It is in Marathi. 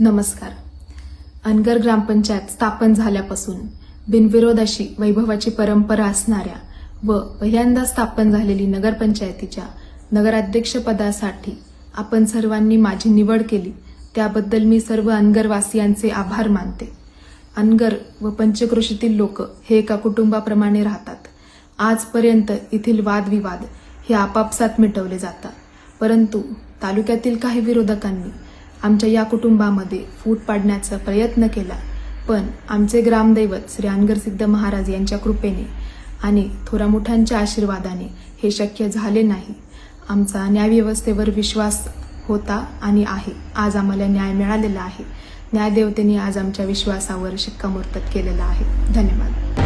नमस्कार. अनगर ग्रामपंचायत स्थापन झाल्यापासून बिनविरोध अशी वैभवाची परंपरा असणाऱ्या व पहिल्यांदा स्थापन झालेली नगरपंचायतीच्या नगराध्यक्षपदासाठी आपण सर्वांनी माझी निवड केली त्याबद्दल मी सर्व अनगरवासियांचे आभार मानते. अनगर व पंचक्रोशीतील लोक हे एका कुटुंबाप्रमाणे राहतात. आजपर्यंत येथील वादविवाद हे आपापसात मिटवले जातात. परंतु तालुक्यातील काही विरोधकांनी आमच्या या कुटुंबामध्ये फूट पाडण्याचा प्रयत्न केला पण आमचे ग्रामदैवत श्री अनगरसिद्ध महाराज यांच्या कृपेने आणि थोरामोठ्यांच्या आशीर्वादाने हे शक्य झाले नाही. आमचा न्यायव्यवस्थेवर विश्वास होता आणि आहे. आज आम्हाला न्याय मिळालेला आहे. न्यायदेवतेने आज आमच्या विश्वासावर शिक्कामोर्तब केलेला आहे. धन्यवाद.